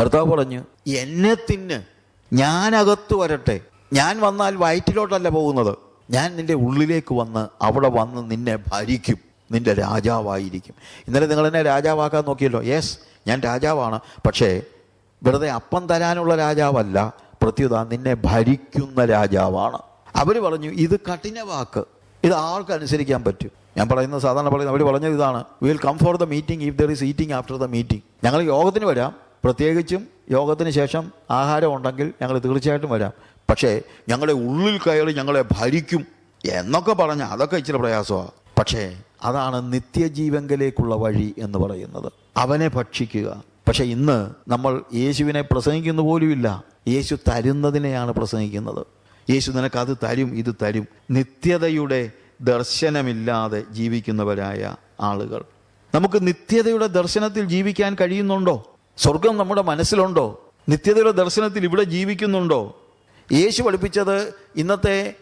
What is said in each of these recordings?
കർത്താവ് പറഞ്ഞു എന്നെ തിന്ന്. ഞാനകത്ത് വരട്ടെ. ഞാൻ വന്നാൽ വയറ്റിലോട്ടല്ല പോകുന്നത്. ഞാൻ നിന്റെ ഉള്ളിലേക്ക് വന്ന് അവിടെ വന്ന് നിന്നെ ഭരിക്കും. നിന്റെ രാജാവായിരിക്കും. ഇന്നലെ നിങ്ങൾ എന്നെ രാജാവാക്കാൻ നോക്കിയല്ലോ. യെസ് ഞാൻ രാജാവാണ്. പക്ഷേ വെറുതെ അപ്പം തരാനുള്ള രാജാവല്ല. പ്രത്യുത നിന്നെ ഭരിക്കുന്ന രാജാവാണ്. അവർ പറഞ്ഞു ഇത് കഠിന വാക്ക്. ഇത് ആർക്ക് അനുസരിക്കാൻ പറ്റും? ഞാൻ പറയുന്നത് സാധാരണ പറയുന്നത് അവർ പറഞ്ഞത് ഇതാണ്. Will come for the meeting if there is eating after the meeting ഞങ്ങൾ യോഗത്തിന് വരാം. പ്രത്യേകിച്ചും യോഗത്തിന് ശേഷം ആഹാരം ഉണ്ടെങ്കിൽ ഞങ്ങൾ തീർച്ചയായിട്ടും വരാം. പക്ഷേ ഞങ്ങളുടെ ഉള്ളിൽ കയറി ഞങ്ങളെ ഭരിക്കും എന്നൊക്കെ പറഞ്ഞ അതൊക്കെ ഇച്ചിരി പ്രയാസമാണ് പക്ഷേ അതാണ് നിത്യജീവങ്കലേക്കുള്ള വഴി എന്ന് പറയുന്നത്. അവനെ ഭക്ഷിക്കുക. പക്ഷെ ഇന്ന് നമ്മൾ യേശുവിനെ പ്രസംഗിക്കുന്ന പോലുമില്ല. യേശു തരുന്നതിനെയാണ് പ്രസംഗിക്കുന്നത്. യേശു നിനക്ക് അത് തരും ഇത് തരും. നിത്യതയുടെ ദർശനമില്ലാതെ ജീവിക്കുന്നവരായ ആളുകൾ. നമുക്ക് നിത്യതയുടെ ദർശനത്തിൽ ജീവിക്കാൻ കഴിയുന്നുണ്ടോ? സ്വർഗം നമ്മുടെ മനസ്സിലുണ്ടോ? നിത്യതയുടെ ദർശനത്തിൽ ഇവിടെ ജീവിക്കുന്നുണ്ടോ? യേശു പഠിപ്പിച്ചത് ഇന്നത്തെ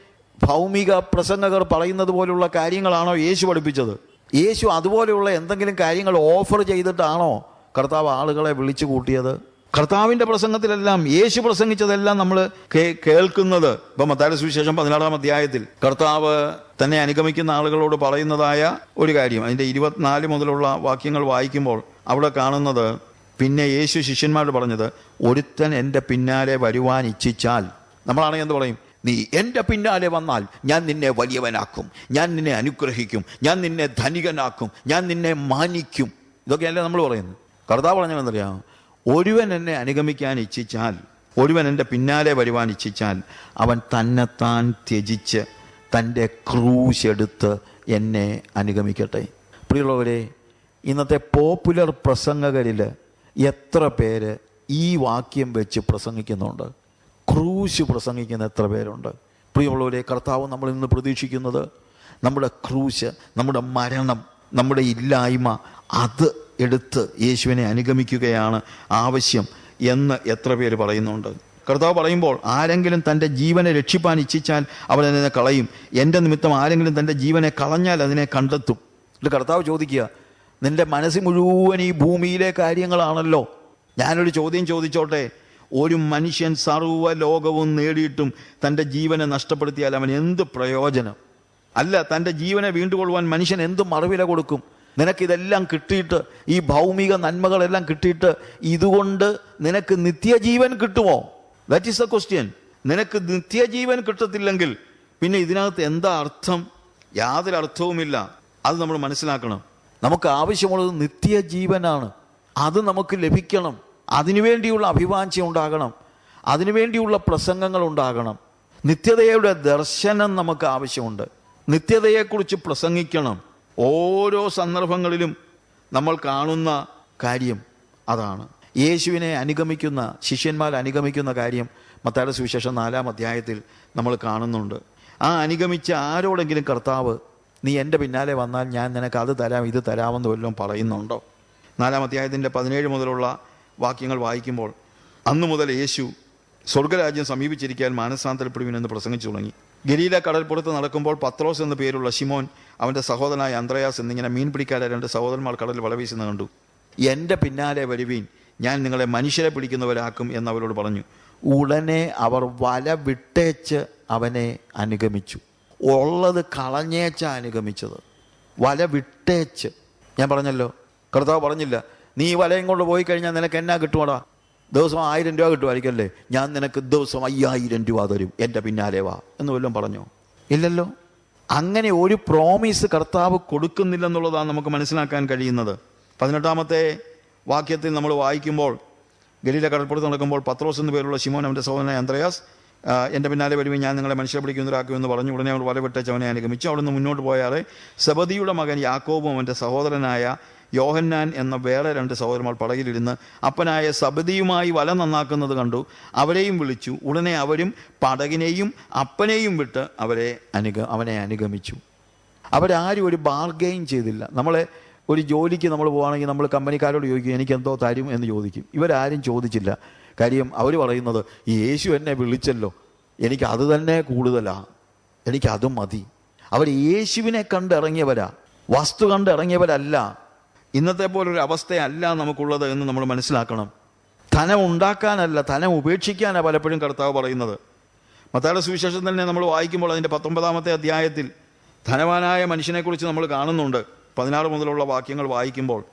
ഭൗമിക പ്രസംഗകർ പറയുന്നത് പോലുള്ള കാര്യങ്ങളാണോ യേശു പഠിപ്പിച്ചത്? യേശു അതുപോലെയുള്ള എന്തെങ്കിലും കാര്യങ്ങൾ ഓഫർ ചെയ്തിട്ടാണോ കർത്താവ് ആളുകളെ വിളിച്ചു കൂട്ടിയത്? കർത്താവിന്റെ പ്രസംഗത്തിലെല്ലാം യേശു പ്രസംഗിച്ചതെല്ലാം നമ്മൾ കേൾക്കുന്നത്. ഇപ്പം മത്തായ സുവിശേഷം പതിനാറാം അധ്യായത്തിൽ കർത്താവ് തന്നെ അനുഗമിക്കുന്ന ആളുകളോട് പറയുന്നതായ ഒരു കാര്യം. അതിന്റെ ഇരുപത്തിനാല് മുതലുള്ള വാക്യങ്ങൾ വായിക്കുമ്പോൾ അവിടെ കാണുന്നത് പിന്നെ യേശു ശിഷ്യന്മാരോട് പറഞ്ഞത് ഒരുത്തൻ എന്റെ പിന്നാലെ വരുവാൻ ഇച്ഛിച്ചാൽ നമ്മളാണെങ്കിൽ എന്ത് പറയും? നീ എന്റെ പിന്നാലെ വന്നാൽ ഞാൻ നിന്നെ വലിയവനാക്കും ഞാൻ നിന്നെ അനുഗ്രഹിക്കും ഞാൻ നിന്നെ ധനികനാക്കും ഞാൻ നിന്നെ മാനിക്കും. ഇതൊക്കെയല്ലേ നമ്മൾ പറയുന്നത്. കർത്താവ് പറഞ്ഞതെന്നറിയാം ഒരുവൻ എന്നെ അനുഗമിക്കാൻ ഇച്ഛിച്ചാൽ ഒരുവൻ എന്റെ പിന്നാലെ വരുവാൻ ഇച്ഛിച്ചാൽ അവൻ തന്നെത്താൻ ത്യജിച്ച് തന്റെ ക്രൂശെടുത്ത് എന്നെ അനുഗമിക്കട്ടെ. പ്രിയുള്ളവരെ ഇന്നത്തെ പോപ്പുലർ പ്രസംഗകരിൽ എത്ര പേര് ഈ വാക്യം വെച്ച് പ്രസംഗിക്കുന്നുണ്ട്? ക്രൂശ് പ്രസംഗിക്കുന്ന എത്ര പേരുണ്ട്? പ്രിയമുള്ളവരെ കർത്താവ് നമ്മൾ ഇന്ന് പ്രതീക്ഷിക്കുന്നത് നമ്മുടെ ക്രൂശ് നമ്മുടെ മരണം നമ്മുടെ ഇല്ലായ്മ അത് എടുത്ത് യേശുവിനെ അനുഗമിക്കുകയാണ് ആവശ്യം എന്ന് എത്ര പേര് പറയുന്നുണ്ട്? കർത്താവ് പറയുമ്പോൾ ആരെങ്കിലും തന്റെ ജീവനെ രക്ഷിപ്പാൻ ഇച്ഛിച്ചാൽ അവൻ അതിനെ കളയും. എന്റെ നിമിത്തം ആരെങ്കിലും തന്റെ ജീവനെ കളഞ്ഞാൽ അതിനെ കണ്ടെത്തും. ഇത് കർത്താവ് ചോദിക്കുക നിന്റെ മനസ്സ് മുഴുവൻ ഈ ഭൂമിയിലെ കാര്യങ്ങളാണല്ലോ. ഞാനൊരു ചോദ്യം ചോദിച്ചോട്ടെ? ഒരു മനുഷ്യൻ സർവ ലോകവും നേടിയിട്ടും തന്റെ ജീവനെ നഷ്ടപ്പെടുത്തിയാൽ അവൻ എന്ത് പ്രയോജനം? അല്ല തന്റെ ജീവനെ വീണ്ടുകൊള്ളുവാൻ മനുഷ്യൻ എന്ത് മറുവില കൊടുക്കും? നിനക്കിതെല്ലാം കിട്ടിയിട്ട് ഈ ഭൗമിക നന്മകളെല്ലാം കിട്ടിയിട്ട് ഇതുകൊണ്ട് നിനക്ക് നിത്യജീവൻ കിട്ടുമോ? ദാറ്റ് ഈസ് ദ ക്വസ്റ്റ്യൻ നിനക്ക് നിത്യജീവൻ കിട്ടത്തില്ലെങ്കിൽ പിന്നെ ഇതിനകത്ത് എന്താ അർത്ഥം? യാതൊരു അർത്ഥവുമില്ല അത് നമ്മൾ മനസ്സിലാക്കണം. നമുക്ക് ആവശ്യമുള്ളത് നിത്യജീവനാണ്. അത് നമുക്ക് ലഭിക്കണം. അതിനുവേണ്ടിയുള്ള അഭിവാഞ്ചി ഉണ്ടാകണം. അതിനുവേണ്ടിയുള്ള പ്രസംഗങ്ങൾ ഉണ്ടാകണം. നിത്യതയുടെ ദർശനം നമുക്ക് ആവശ്യമുണ്ട്. നിത്യതയെക്കുറിച്ച് പ്രസംഗിക്കണം. ഓരോ സന്ദർഭങ്ങളിലും നമ്മൾ കാണുന്ന കാര്യം അതാണ്. യേശുവിനെ അനുഗമിക്കുന്ന ശിഷ്യന്മാർ അനുഗമിക്കുന്ന കാര്യം മത്തായുടെ സുവിശേഷം നാലാം അധ്യായത്തിൽ നമ്മൾ കാണുന്നുണ്ട്. ആ അനുഗമിച്ച ആരോടെങ്കിലും കർത്താവ് നീ എന്റെ പിന്നാലെ വന്നാൽ ഞാൻ നിനക്ക് അത് തരാം ഇത് തരാമെന്ന് വല്ലതും പറയുന്നുണ്ടോ? നാലാം അധ്യായത്തിന്റെ പതിനേഴ് മുതലുള്ള വാക്യങ്ങൾ വായിക്കുമ്പോൾ അന്നു മുതൽ യേശു സ്വർഗരാജ്യം സമീപിച്ചിരിക്കാൻ മാനസാന്തരപ്പെടുവിനെന്ന് പ്രസംഗിച്ചു തുടങ്ങി. ഗലീല കടൽപ്പുറത്ത് നടക്കുമ്പോൾ പത്രോസ് എന്ന പേരുള്ള ഷിമോൻ അവന്റെ സഹോദരനായ അന്ത്രയാസ് എന്നിങ്ങനെ മീൻ പിടിക്കാരെ രണ്ട് സഹോദരന്മാർ കടലിൽ വളവീശുന്ന കണ്ടു. എന്റെ പിന്നാലെ വരുവീൻ ഞാൻ നിങ്ങളെ മനുഷ്യരെ പിടിക്കുന്നവരാക്കും എന്ന് അവരോട് പറഞ്ഞു. ഉടനെ അവർ വല വിട്ടേച്ച് അവനെ അനുഗമിച്ചു. ഉള്ളത് കളഞ്ഞേച്ച അനുഗമിച്ചത്. വല വിട്ടേച്ച്. ഞാൻ പറഞ്ഞല്ലോ കർത്താവ് പറഞ്ഞില്ല നീ വലയും കൊണ്ട് പോയി കഴിഞ്ഞാൽ നിനക്ക് എന്നാ കിട്ടുവാടാ? ദിവസം ആയിരം രൂപ കിട്ടുമായിരിക്കല്ലേ? ഞാൻ നിനക്ക് ദിവസം അയ്യായിരം രൂപ തരും എന്റെ പിന്നാലെ വാ എന്ന് വല്ലതും പറഞ്ഞോ? ഇല്ലല്ലോ. അങ്ങനെ ഒരു പ്രോമിസ് കർത്താവ് കൊടുക്കുന്നില്ലെന്നുള്ളതാണ് നമുക്ക് മനസ്സിലാക്കാൻ കഴിയുന്നത്. പതിനെട്ടാമത്തെ വാക്യത്തിൽ നമ്മൾ വായിക്കുമ്പോൾ ഗലീല കടൽപ്പുറത്ത് നടക്കുമ്പോൾ പത്രോസ് എന്ന് പേരുള്ള ശിമോൻ അവന്റെ സഹോദരൻ അന്ത്രയാസ് എന്റെ പിന്നാലെ വരുമ്പോൾ ഞാൻ നിങ്ങളെ മനുഷ്യരെ പിടിക്കുന്നവരാക്കുമെന്ന് പറഞ്ഞു ഉടനെ അവൾ വലവിട്ടച്ച് അവനെ അനുഗമിച്ചു. അവിടുന്ന് മുന്നോട്ട് പോയാറെ സബദിയുടെ മകൻ യാക്കോബും അവന്റെ സഹോദരനായ യോഹന്നാൻ എന്ന വേറെ രണ്ട് സഹോദരന്മാർ പടകിലിരുന്ന് അപ്പനായ സബദിയുമായി വല നന്നാക്കുന്നത് കണ്ടു. അവരെയും വിളിച്ചു. ഉടനെ അവരും പടകിനെയും അപ്പനെയും വിട്ട് അവരെ അനുഗ അവനെ അനുഗമിച്ചു. അവരാരും ഒരു ബാർഗെയിൻ ചെയ്തില്ല. നമ്മളെ ഒരു ജോലിക്ക് നമ്മൾ പോവുകയാണെങ്കിൽ നമ്മൾ കമ്പനിക്കാരോട് ചോദിക്കും എനിക്ക് എന്തോ തരും? എന്ന് ചോദിക്കും. ഇവരാരും ചോദിച്ചില്ല. കാര്യം അവർ പറയുന്നത് ഈ യേശു എന്നെ വിളിച്ചല്ലോ. എനിക്ക് അത് തന്നെ കൂടുതലാണ് എനിക്ക് അതും മതി. അവർ യേശുവിനെ കണ്ടിറങ്ങിയവരാ. വസ്തു കണ്ടിറങ്ങിയവരല്ല. ഇന്നത്തെ പോലൊരു അവസ്ഥയല്ല നമുക്കുള്ളത് എന്ന് നമ്മൾ മനസ്സിലാക്കണം. ധനം ഉണ്ടാക്കാനല്ല ധനം ഉപേക്ഷിക്കാനാണ് പലപ്പോഴും കർത്താവ് പറയുന്നത്. മത്തായുടെ സുവിശേഷം തന്നെ നമ്മൾ വായിക്കുമ്പോൾ അതിന്റെ പത്തൊമ്പതാമത്തെ അധ്യായത്തിൽ ധനവാനായ മനുഷ്യനെക്കുറിച്ച് നമ്മൾ കാണുന്നുണ്ട്. പതിനാറ് മുതലുള്ള വാക്യങ്ങൾ വായിക്കുമ്പോൾ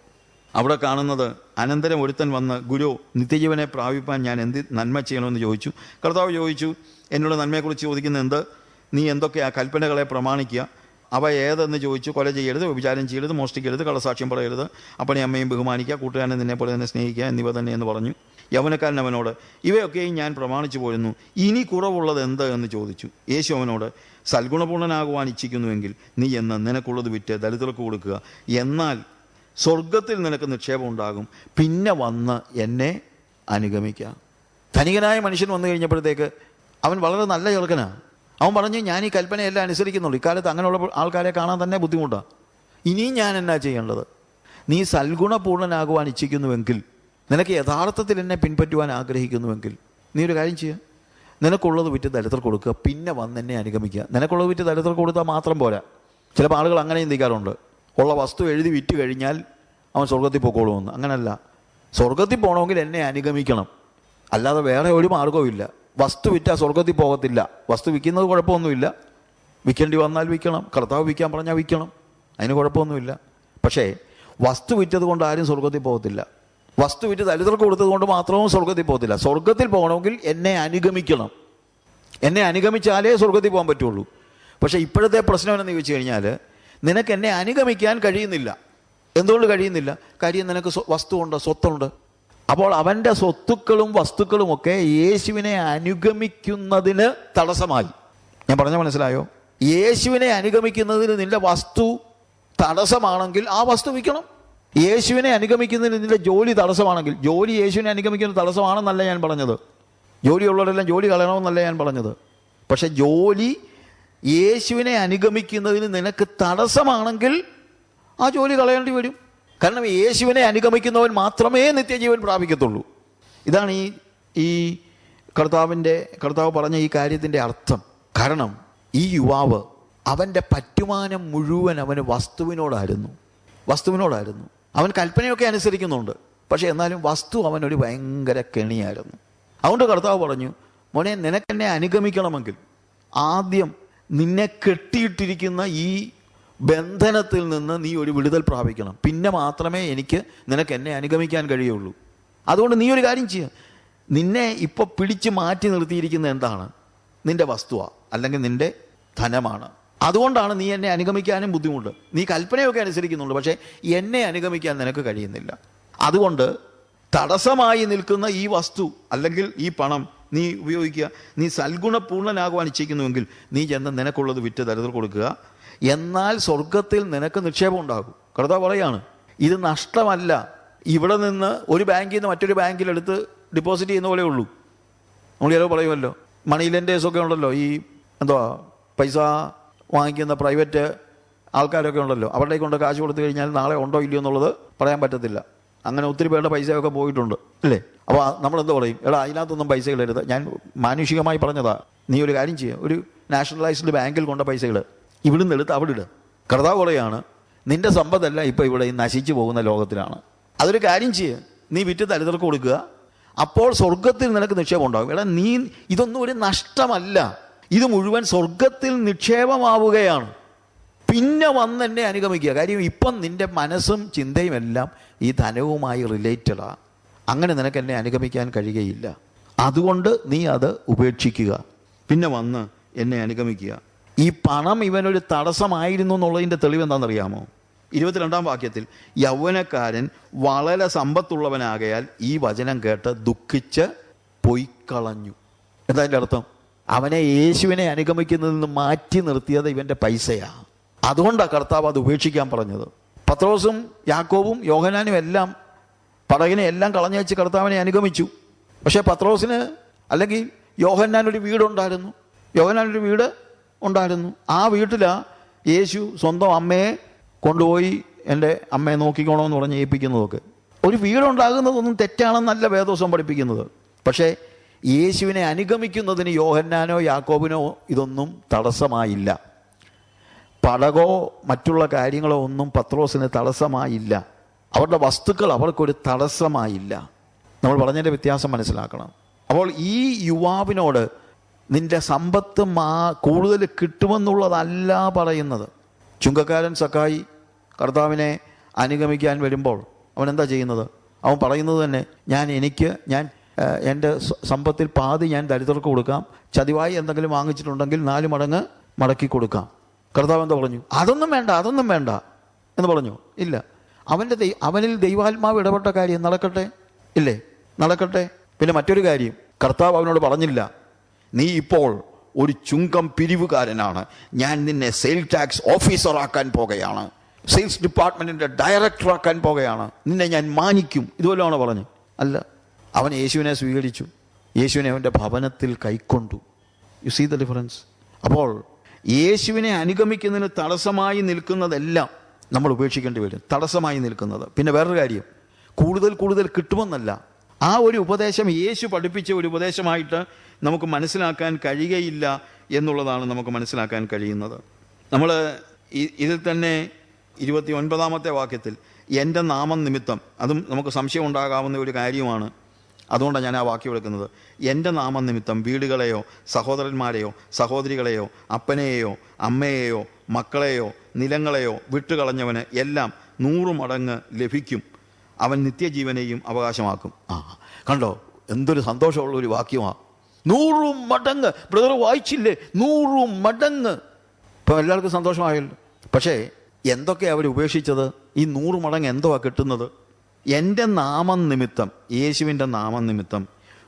അവിടെ കാണുന്നത് അനന്തരം ഒരുത്തൻ വന്ന് ഗുരു നിത്യജീവനെ പ്രാപിപ്പാൻ ഞാൻ എന്ത് നന്മ ചെയ്യണമെന്ന് ചോദിച്ചു? കർത്താവ് ചോദിച്ചു എന്നോട് നന്മയെക്കുറിച്ച് ചോദിക്കുന്ന എന്ത്? നീ എന്തൊക്കെ ആ കൽപ്പനകളെ പ്രമാണിക്കുക? അവ ഏതെന്ന് ചോദിച്ചു? കൊല ചെയ്യരുത് വിചാരം ചെയ്യരുത് മോഷ്ടിക്കരുത് കള്ളസാക്ഷ്യം പറയരുത്. അപ്പനെ അമ്മയും ബഹുമാനിക്കുക കൂട്ടുകാരനെ നിന്നെ പോലെ തന്നെ സ്നേഹിക്കുക എന്നിവ തന്നെ എന്ന് പറഞ്ഞു. യവനക്കാരൻ അവനോട് ഇവയൊക്കെയും ഞാൻ പ്രമാണിച്ചു പോരുന്നു. ഇനി കുറവുള്ളത് എന്ത്? എന്ന് ചോദിച്ചു. യേശു അവനോട് സൽഗുണപൂർണനാകുവാൻ ഇച്ഛിക്കുന്നുവെങ്കിൽ നീ എന്ന് നിനക്കുള്ളത് വിറ്റ് ദരിദ്രർക്ക് കൊടുക്കുക. എന്നാൽ സ്വർഗത്തിൽ നിനക്ക് നിക്ഷേപം ഉണ്ടാകും. പിന്നെ വന്ന് എന്നെ അനുഗമിക്കാം ധനികനായ മനുഷ്യൻ വന്നു കഴിഞ്ഞപ്പോഴത്തേക്ക് അവൻ വളരെ നല്ല ചെറുക്കനാണ് അവൻ പറഞ്ഞു ഞാൻ ഈ കൽപ്പനയെല്ലാം അനുസരിക്കുന്നുള്ളൂ. ഇക്കാലത്ത് അങ്ങനെയുള്ള ആൾക്കാരെ കാണാൻ തന്നെ ബുദ്ധിമുട്ടാണ് ഇനിയും ഞാൻ എന്നാ ചെയ്യേണ്ടത്? നീ സൽഗുണപൂർണനാകുവാൻ ഇച്ഛിക്കുന്നുവെങ്കിൽ നിനക്ക് യഥാർത്ഥത്തിൽ എന്നെ പിൻപറ്റുവാൻ ആഗ്രഹിക്കുന്നുവെങ്കിൽ നീ ഒരു കാര്യം ചെയ്യുക നിനക്കുള്ളത് വിറ്റ് ദരിദ്രർ കൊടുക്കുക. പിന്നെ വന്ന് എന്നെ അനുഗമിക്കുക. നിനക്കുള്ളത് വിറ്റ് ദരിദ്രർ കൊടുത്താൽ മാത്രം പോരാ. ചിലപ്പോൾ ആളുകൾ അങ്ങനെ ചിന്തിക്കാറുണ്ട് ഉള്ള വസ്തു എഴുതി വിറ്റ് കഴിഞ്ഞാൽ അവൻ സ്വർഗത്തിൽ പോയിക്കോളുമെന്ന് അങ്ങനല്ല. സ്വർഗത്തിൽ പോകണമെങ്കിൽ എന്നെ അനുഗമിക്കണം. അല്ലാതെ വേറെ ഒരു മാർഗവും വസ്തു വിറ്റാൽ സ്വർഗത്തിൽ പോകത്തില്ല. വസ്തു വിൽക്കുന്നത് കുഴപ്പമൊന്നുമില്ല. വിൽക്കേണ്ടി വന്നാൽ വിൽക്കണം. കർത്താവ് വിൽക്കാൻ പറഞ്ഞാൽ വിൽക്കണം. അതിന് കുഴപ്പമൊന്നുമില്ല. പക്ഷേ വസ്തു വിറ്റത് കൊണ്ട് ആരും സ്വർഗത്തിൽ പോകത്തില്ല. വസ്തു വിറ്റ് ദരിദ്രർക്ക് കൊടുത്തത് കൊണ്ട് മാത്രവും സ്വർഗത്തിൽ പോകത്തില്ല. സ്വർഗത്തിൽ പോകണമെങ്കിൽ എന്നെ അനുഗമിക്കണം. എന്നെ അനുഗമിച്ചാലേ സ്വർഗത്തിൽ പോകാൻ പറ്റുള്ളൂ. പക്ഷേ ഇപ്പോഴത്തെ പ്രശ്നം എന്നു ചോദിച്ചു കഴിഞ്ഞാൽ നിനക്ക് എന്നെ അനുഗമിക്കാൻ കഴിയുന്നില്ല. എന്തുകൊണ്ട് കഴിയുന്നില്ല? കാര്യം നിനക്ക് വസ്തുവുണ്ട് സ്വത്തുണ്ട്. അപ്പോൾ അവന്റെ സ്വത്തുക്കളും വസ്തുക്കളും ഒക്കെ യേശുവിനെ അനുഗമിക്കുന്നതിന് തടസ്സമായി. ഞാൻ പറഞ്ഞ മനസ്സിലായോ? യേശുവിനെ അനുഗമിക്കുന്നതിന് നിന്റെ വസ്തു തടസ്സമാണെങ്കിൽ ആ വസ്തു വിൽക്കണം. യേശുവിനെ അനുഗമിക്കുന്നതിന് നിന്റെ ജോലി തടസ്സമാണെങ്കിൽ ജോലി യേശുവിനെ അനുഗമിക്കുന്ന തടസ്സമാണെന്നല്ല ഞാൻ പറഞ്ഞത്. ജോലിയുള്ളവരെല്ലാം ജോലി കളയണമെന്നല്ല ഞാൻ പറഞ്ഞത്. പക്ഷെ ജോലി യേശുവിനെ അനുഗമിക്കുന്നതിന് നിനക്ക് തടസ്സമാണെങ്കിൽ ആ ജോലി കളയേണ്ടി വരും. കാരണം യേശുവിനെ അനുഗമിക്കുന്നവൻ മാത്രമേ നിത്യജീവൻ പ്രാപിക്കത്തുള്ളൂ. ഇതാണ് ഈ ഈ കർത്താവിന്റെ കർത്താവ് പറഞ്ഞ ഈ കാര്യത്തിന്റെ അർത്ഥം. കാരണം ഈ യുവാവ് അവന്റെ പറ്റുമാനം മുഴുവൻ അവന് വസ്തുവിനോടായിരുന്നു. വസ്തുവിനോടായിരുന്നു. അവൻ കൽപ്പനയൊക്കെ അനുസരിക്കുന്നുണ്ട്. പക്ഷേ എന്നാലും വസ്തു അവനൊരു ഭയങ്കര കെണിയായിരുന്നു. അതുകൊണ്ട് കർത്താവ് പറഞ്ഞു മോനെ നിനക്കെന്നെ അനുഗമിക്കണമെങ്കിൽ ആദ്യം നിന്നെ കെട്ടിയിട്ടിരിക്കുന്ന ഈ ബന്ധനത്തിൽ നിന്ന് നീ ഒരു വിടുതൽ പ്രാപിക്കണം. പിന്നെ മാത്രമേ എനിക്ക് നിനക്ക് എന്നെ അനുഗമിക്കാൻ കഴിയുള്ളൂ. അതുകൊണ്ട് നീ ഒരു കാര്യം ചെയ്യുക നിന്നെ ഇപ്പോൾ പിടിച്ചു മാറ്റി നിർത്തിയിരിക്കുന്ന എന്താണ്? നിന്റെ വസ്തുവാ അല്ലെങ്കിൽ നിന്റെ ധനമാണ്. അതുകൊണ്ടാണ് നീ എന്നെ അനുഗമിക്കാനും ബുദ്ധിമുട്ട്. നീ കൽപ്പനയൊക്കെ അനുസരിക്കുന്നുണ്ട് പക്ഷേ എന്നെ അനുഗമിക്കാൻ നിനക്ക് കഴിയുന്നില്ല. അതുകൊണ്ട് തടസ്സമായി നിൽക്കുന്ന ഈ വസ്തു അല്ലെങ്കിൽ ഈ പണം നീ ഉപയോഗിക്കുക. നീ സൽഗുണപൂർണനാകുവാൻ ഇച്ഛിക്കുന്നുവെങ്കിൽ നീ ചെന്ന് നിനക്കുള്ളത് വിറ്റ് ദരിദ്രർ കൊടുക്കുക. എന്നാൽ സ്വർഗത്തിൽ നിനക്ക് നിക്ഷേപം ഉണ്ടാകും. കർത്താവ് പറയാണ് ഇത് നഷ്ടമല്ല. ഇവിടെ നിന്ന് ഒരു ബാങ്കിൽ നിന്ന് മറ്റൊരു ബാങ്കിലെടുത്ത് ഡിപ്പോസിറ്റ് ചെയ്യുന്ന പോലെ ഉള്ളൂ. നമ്മൾ ചിലവ് പറയുമല്ലോ മണി ലെൻഡേഴ്സ് ഒക്കെ ഉണ്ടല്ലോ ഈ എന്തോ പൈസ വാങ്ങിക്കുന്ന പ്രൈവറ്റ് ആൾക്കാരൊക്കെ ഉണ്ടല്ലോ അവരുടെ കൊണ്ട് കാശ് കൊടുത്തു കഴിഞ്ഞാൽ നാളെ ഉണ്ടോ ഇല്ലയോ എന്നുള്ളത് പറയാൻ പറ്റത്തില്ല. അങ്ങനെ ഒത്തിരി പേരുടെ പൈസയൊക്കെ പോയിട്ടുണ്ട് അല്ലേ? അപ്പോൾ നമ്മൾ എന്ത് പറയും? എടാ അതിനകത്തൊന്നും പൈസ ഇടരുത് ഞാൻ മാനുഷികമായി പറഞ്ഞതാ. നീ ഒരു കാര്യം ചെയ്യുക ഒരു നാഷണലൈസ്ഡ് ബാങ്കിൽ കൊണ്ട പൈസകൾ ഇവിടുന്ന് എടുത്ത് അവിടെ ഇടുക കർത്താവ് പറയാണ് നിന്റെ സമ്പത്തല്ല ഇപ്പോൾ ഇവിടെ ഈ നശിച്ചു പോകുന്ന ലോകത്തിലാണ്. അതൊരു കാര്യം ചെയ്യുക നീ വിറ്റ് ദരിദ്രർക്ക് കൊടുക്കുക. അപ്പോൾ സ്വർഗത്തിൽ നിനക്ക് നിക്ഷേപം ഉണ്ടാകും. എടാ നീ ഇതൊന്നും ഒരു നഷ്ടമല്ല. ഇത് മുഴുവൻ സ്വർഗത്തിൽ നിക്ഷേപമാവുകയാണ്. പിന്നെ വന്ന് എന്നെ അനുഗമിക്കുക. കാര്യം ഇപ്പം നിന്റെ മനസ്സും ചിന്തയും എല്ലാം ഈ ധനവുമായി റിലേറ്റഡാണ് അങ്ങനെ നിനക്ക് എന്നെ അനുഗമിക്കാൻ കഴിയുകയില്ല. അതുകൊണ്ട് നീ അത് ഉപേക്ഷിക്കുക. പിന്നെ വന്ന് എന്നെ അനുഗമിക്കുക. ഈ പണം ഇവനൊരു തടസ്സമായിരുന്നു എന്നുള്ളതിന്റെ തെളിവ് എന്താണെന്നറിയാമോ? ഇരുപത്തിരണ്ടാം വാക്യത്തിൽ യൗവനക്കാരൻ വളരെ സമ്പത്തുള്ളവനാകയാൽ ഈ വചനം കേട്ട് ദുഃഖിച്ച് പൊയ്ക്കളഞ്ഞു. എന്താ എന്റെ അർത്ഥം? അവനെ യേശുവിനെ അനുഗമിക്കുന്നതിൽ നിന്ന് മാറ്റി നിർത്തിയത് ഇവന്റെ പൈസയാണ് അതുകൊണ്ടാണ് കർത്താവ് അത് ഉപേക്ഷിക്കാൻ പറഞ്ഞത്. പത്രോസും യാക്കോബും യോഹനാനും എല്ലാം പടകിനെ എല്ലാം കളഞ്ഞു വെച്ച് കർത്താവിനെ അനുഗമിച്ചു. പക്ഷേ പത്രോസിന് അല്ലെങ്കിൽ യോഹന്നാനൊരു വീടുണ്ടായിരുന്നു. യോഹന്നാനൊരു വീട് ഉണ്ടായിരുന്നു. ആ വീട്ടിലാ യേശു സ്വന്തം അമ്മയെ കൊണ്ടുപോയി എന്റെ അമ്മയെ നോക്കിക്കോണമെന്ന് പറഞ്ഞ് ഏൽപ്പിക്കുന്നതൊക്കെ. ഒരു വീടുണ്ടാകുന്നതൊന്നും തെറ്റാണെന്നല്ല വേദോസം പഠിപ്പിക്കുന്നത്. പക്ഷേ യേശുവിനെ അനുഗമിക്കുന്നതിന് യോഹന്നാനോ യാക്കോബിനോ ഇതൊന്നും തടസ്സമായില്ല. പടകോ മറ്റുള്ള കാര്യങ്ങളോ ഒന്നും പത്രോസിന് തടസ്സമായില്ല. അവരുടെ വസ്തുക്കൾ അവർക്കൊരു തടസ്സമായില്ല. നമ്മൾ പറഞ്ഞതിന്റെ വ്യത്യാസം മനസ്സിലാക്കണം. അപ്പോൾ ഈ യുവാവിനോട് നിന്റെ സമ്പത്ത് മാ കൂടുതൽ കിട്ടുമെന്നുള്ളതല്ല പറയുന്നത്. ചുങ്കക്കാരൻ സക്കായി കർത്താവിനെ അനുഗമിക്കാൻ വരുമ്പോൾ അവൻ എന്താ ചെയ്യുന്നത്? അവൻ പറയുന്നത് തന്നെ ഞാൻ എനിക്ക് ഞാൻ എന്റെ സമ്പത്തിൽ പാതി ഞാൻ ദരിദ്രർക്ക് കൊടുക്കാം. ചതിവായി എന്തെങ്കിലും വാങ്ങിച്ചിട്ടുണ്ടെങ്കിൽ നാല് മടങ്ങ് മടക്കി കൊടുക്കാം. കർത്താവ് എന്താ പറഞ്ഞു? അതൊന്നും വേണ്ട അതൊന്നും വേണ്ട എന്ന് പറഞ്ഞു. ഇല്ല. അവന്റെ ദൈ അവനിൽ ദൈവാത്മാവ് ഇടപെട്ട കാര്യം നടക്കട്ടെ? ഇല്ലേ? നടക്കട്ടെ? പിന്നെ മറ്റൊരു കാര്യം. കർത്താവ് അവനോട് പറഞ്ഞില്ല. നീ ഇപ്പോൾ ഒരു ചുങ്കം പിരിവുകാരനാണ്. ഞാൻ നിന്നെ സെയിൽ ടാക്സ് ഓഫീസറാക്കാൻ പോകുകയാണ്. സെയിൽസ് ഡിപ്പാർട്ട്മെന്റിന്റെ ഡയറക്ടറാക്കാൻ പോകുകയാണ്. നിന്നെ ഞാൻ മാനിക്കും. ഇതുപോലെയാണ് പറഞ്ഞു അല്ല. അവൻ യേശുവിനെ സ്വീകരിച്ചു. യേശുവിനെ അവന്റെ ഭവനത്തിൽ കൈക്കൊണ്ടു. യു സീ ദ ഡിഫറൻസ് അപ്പോൾ യേശുവിനെ അനുഗമിക്കുന്നതിന് തടസ്സമായി നിൽക്കുന്നതെല്ലാം നമ്മൾ ഉപേക്ഷിക്കേണ്ടി വരും. തടസ്സമായി നിൽക്കുന്നത്. പിന്നെ വേറൊരു കാര്യം. കൂടുതൽ കൂടുതൽ കിട്ടുമെന്നല്ല. ആ ഒരു ഉപദേശം യേശു പഠിപ്പിച്ച ഒരു ഉപദേശമായിട്ട് നമുക്ക് മനസ്സിലാക്കാൻ കഴിയുകയില്ല എന്നുള്ളതാണ് നമുക്ക് മനസ്സിലാക്കാൻ കഴിയുന്നത്. നമ്മൾ ഇതിൽ തന്നെ ഇരുപത്തി ഒൻപതാമത്തെ വാക്യത്തിൽ എന്റെ നാമം നിമിത്തം. അതും നമുക്ക് സംശയം ഉണ്ടാകാവുന്ന ഒരു കാര്യമാണ്. അതുകൊണ്ടാണ് ഞാൻ ആ വാക്യം എടുക്കുന്നത് എന്റെ നാമം നിമിത്തം വീടുകളെയോ സഹോദരന്മാരെയോ സഹോദരികളെയോ അപ്പനെയോ അമ്മയെയോ മക്കളെയോ നിലങ്ങളെയോ വിട്ടുകളഞ്ഞവന് എല്ലാം നൂറു മടങ്ങ് ലഭിക്കും. അവൻ നിത്യജീവനെയും അവകാശമാക്കും. ആ കണ്ടോ? എന്തൊരു സന്തോഷമുള്ള ഒരു വാക്യമാണ് നൂറു മടങ്ങ്. ബ്രദർ വായിച്ചില്ലേ? നൂറു മടങ്ങ്. ഇപ്പം എല്ലാവർക്കും സന്തോഷമായല്ലോ. പക്ഷേ എന്തൊക്കെയാണ് അവർ ഉപേക്ഷിച്ചത്? ഈ നൂറ് മടങ്ങ് എന്തുവാ കിട്ടുന്നത്? എന്റെ നാമം നിമിത്തം യേശുവിന്റെ നാമം നിമിത്തം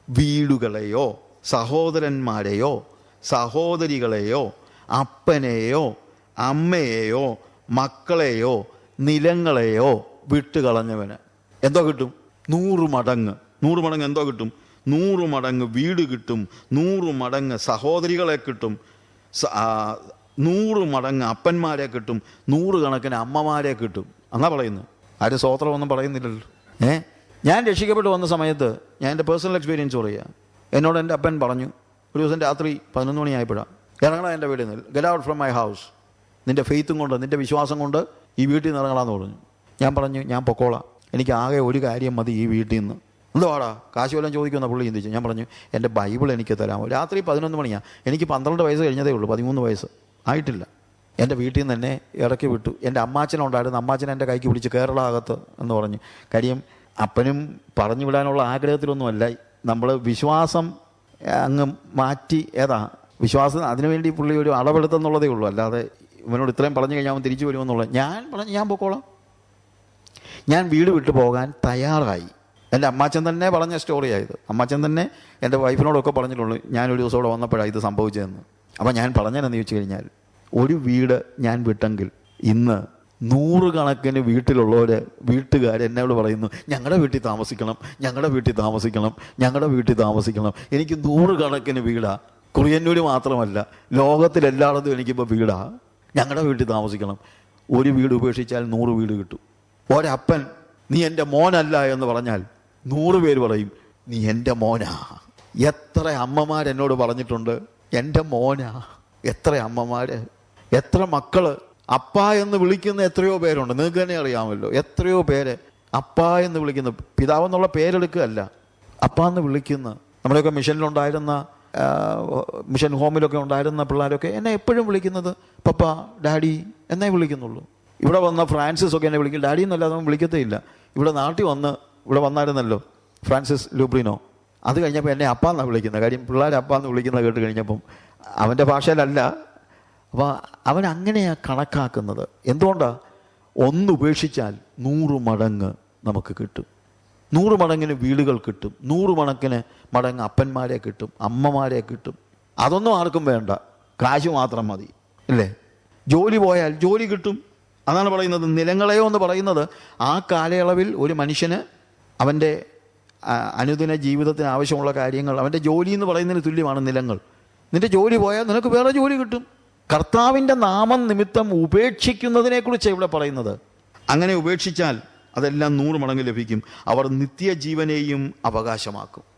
വീടുകളെയോ സഹോദരന്മാരെയോ സഹോദരികളെയോ അപ്പനെയോ അമ്മയെയോ മക്കളെയോ നിലങ്ങളെയോ വിട്ടുകളഞ്ഞവന് എന്തോ കിട്ടും? നൂറ് മടങ്ങ്. നൂറ് മടങ്ങ് എന്തോ കിട്ടും? നൂറ് മടങ്ങ് വീട് കിട്ടും. നൂറ് മടങ്ങ് സഹോദരികളെ കിട്ടും. നൂറ് മടങ്ങ് അപ്പന്മാരെ കിട്ടും. നൂറ് കണക്കിന് അമ്മമാരെ കിട്ടും. എന്നാ പറയുന്നത്. ആരും സ്വോത്രമൊന്നും പറയുന്നില്ലല്ലോ. ഏ? ഞാൻ രക്ഷിക്കപ്പെട്ട് വന്ന സമയത്ത് ഞാൻ എന്റെ പേഴ്സണൽ എക്സ്പീരിയൻസ് പറയുക. എന്നോട് എന്റെ അപ്പൻ പറഞ്ഞു ഒരു ദിവസം രാത്രി പതിനൊന്ന് മണിയായപ്പോഴാണ് ഇറങ്ങണം എന്റെ വീട്ടിൽ നിന്ന് get out from my house നിന്റെ ഫെയ്ത്തും കൊണ്ട് നിന്റെ വിശ്വാസം കൊണ്ട് ഈ വീട്ടിൽ നിന്ന് ഇറങ്ങണമെന്ന് പറഞ്ഞു. ഞാൻ പറഞ്ഞു ഞാൻ പൊക്കോളാം. എനിക്ക് ആകെ ഒരു കാര്യം മതി ഈ വീട്ടിൽ നിന്ന്. എന്തുവാടാ കാശ് വല്ലതും ചോദിക്കുന്ന പുള്ളി ചിന്തിച്ചു ഞാൻ പറഞ്ഞു എന്റെ ബൈബിൾ എനിക്ക് തരാമോ? രാത്രി പതിനൊന്ന് മണിയാണ് എനിക്ക് പന്ത്രണ്ട് വയസ്സ് കഴിഞ്ഞതേ ഉള്ളൂ പതിമൂന്ന് വയസ്സ്. ആയിട്ടില്ല. എന്റെ വീട്ടിൽ നിന്ന് തന്നെ ഇറക്കി വിട്ടു. എന്റെ അമ്മാച്ചനുണ്ടായിരുന്നു അമ്മാച്ചൻ എന്റെ കൈക്ക് പിടിച്ച് കേരള അകത്ത് എന്ന് പറഞ്ഞു. കാര്യം അപ്പനും പറഞ്ഞു വിടാനുള്ള ആഗ്രഹത്തിലൊന്നുമല്ല. നമ്മൾ വിശ്വാസം അങ്ങ് മാറ്റി ഏതാ? വിശ്വാസം അതിനുവേണ്ടി പുള്ളി ഒരു അളവെടുത്തെന്നുള്ളതേ ഉള്ളൂ. അല്ലാതെ ഇവനോട് ഇത്രയും പറഞ്ഞു കഴിഞ്ഞാൽ അവൻ തിരിച്ചു വരുമെന്നുള്ളത് ഞാൻ പറഞ്ഞു ഞാൻ പൊക്കോളാം. ഞാൻ വീട് വിട്ടു പോകാൻ തയ്യാറായി. എന്റെ അമ്മാച്ചൻ തന്നെ പറഞ്ഞ സ്റ്റോറിയായത്. അമ്മാച്ചൻ തന്നെ എന്റെ വൈഫിനോടൊക്കെ പറഞ്ഞിട്ടുള്ളൂ ഞാനൊരു ദിവസം ഇവിടെ വന്നപ്പോഴാണ് ഇത് സംഭവിച്ചതെന്ന്. അപ്പോൾ ഞാൻ പറഞ്ഞതെന്ന് ചോദിച്ചു കഴിഞ്ഞാൽ ഒരു വീട് ഞാൻ വിട്ടെങ്കിൽ ഇന്ന് നൂറുകണക്കിന് വീട്ടിലുള്ളവർ വീട്ടുകാർ എന്നോട് പറയുന്നു ഞങ്ങളുടെ വീട്ടിൽ താമസിക്കണം ഞങ്ങളുടെ വീട്ടിൽ താമസിക്കണം ഞങ്ങളുടെ വീട്ടിൽ താമസിക്കണം. എനിക്ക് നൂറുകണക്കിന് വീടാ. കുറിയന്നൂർ മാത്രമല്ല ലോകത്തിലെല്ലായിടത്തും എനിക്കിപ്പോൾ വീടാ. ഞങ്ങളുടെ വീട്ടിൽ താമസിക്കണം. ഒരു വീട് ഉപേക്ഷിച്ചാൽ നൂറ് വീട് കിട്ടും. ഒരപ്പൻ നീ എന്റെ മോനല്ല എന്ന് പറഞ്ഞാൽ നൂറ് പേര് പറയും നീ എന്റെ മോനാ. എത്ര അമ്മമാരെന്നോട് പറഞ്ഞിട്ടുണ്ട് എന്റെ മോനാ. എത്ര അമ്മമാര് എത്ര മക്കൾ അപ്പ എന്ന് വിളിക്കുന്ന എത്രയോ പേരുണ്ട്. നിങ്ങൾക്ക് തന്നെ അറിയാമല്ലോ. എത്രയോ പേര് അപ്പ എന്ന് വിളിക്കുന്ന പിതാവ് എന്നുള്ള പേരെടുക്കുകയല്ല. അപ്പ എന്ന് വിളിക്കുന്ന നമ്മുടെയൊക്കെ മിഷനിലുണ്ടായിരുന്ന മിഷൻ ഹോമിലൊക്കെ ഉണ്ടായിരുന്ന പിള്ളേരൊക്കെ എന്നെ എപ്പോഴും വിളിക്കുന്നത് പപ്പ ഡാഡി എന്നേ വിളിക്കുന്നുള്ളൂ. ഇവിടെ വന്ന ഫ്രാൻസിസ് ഒക്കെ എന്നെ വിളിക്കും. ഡാഡി എന്നല്ലാതെ വിളിക്കത്തേ ഇല്ല ഇവിടെ നാട്ടിൽ വന്ന് ഇവിടെ വന്നായിരുന്നല്ലോ ഫ്രാൻസിസ് ലൂബ്രിനോ അത് കഴിഞ്ഞപ്പോൾ എന്നെ അപ്പ എന്നാണ് വിളിക്കുന്നത്? കാര്യം അപ്പ എന്ന് വിളിക്കുന്നത് കേട്ട് കഴിഞ്ഞപ്പം അവന്റെ ഭാഷയിലല്ല അപ്പോൾ അവൻ അങ്ങനെയാണ് കണക്കാക്കുന്നത്. എന്തുകൊണ്ടാണ് ഒന്ന് ഉപേക്ഷിച്ചാൽ നൂറ് മടങ്ങ് നമുക്ക് കിട്ടും. നൂറ് മടങ്ങിന് വീടുകൾ കിട്ടും. നൂറ് മടങ്ങിന് മടങ്ങ് അപ്പന്മാരെ കിട്ടും അമ്മമാരെ കിട്ടും. അതൊന്നും ആർക്കും വേണ്ട. കാശ് മാത്രം മതി. അല്ലേ ജോലി പോയാൽ ജോലി കിട്ടും. അതാണ് പറയുന്നത്. നിലങ്ങളെയോ എന്ന് പറയുന്നത് ആ കാലയളവിൽ ഒരു മനുഷ്യന് അവന്റെ അനുദിന ജീവിതത്തിന് ആവശ്യമുള്ള കാര്യങ്ങൾ അവന്റെ ജോലി എന്ന് പറയുന്നതിന് തുല്യമാണ് നിലങ്ങൾ. നിന്റെ ജോലി പോയാൽ നിനക്ക് വേറെ ജോലി കിട്ടും. കർത്താവിന്റെ നാമം നിമിത്തം ഉപേക്ഷിക്കുന്നതിനെക്കുറിച്ച് ഇവിടെ പറയുന്നത്. അങ്ങനെ ഉപേക്ഷിച്ചാൽ അതെല്ലാം നൂറ് മടങ്ങ് ലഭിക്കും. അവർ നിത്യജീവനെയും അവകാശമാക്കും.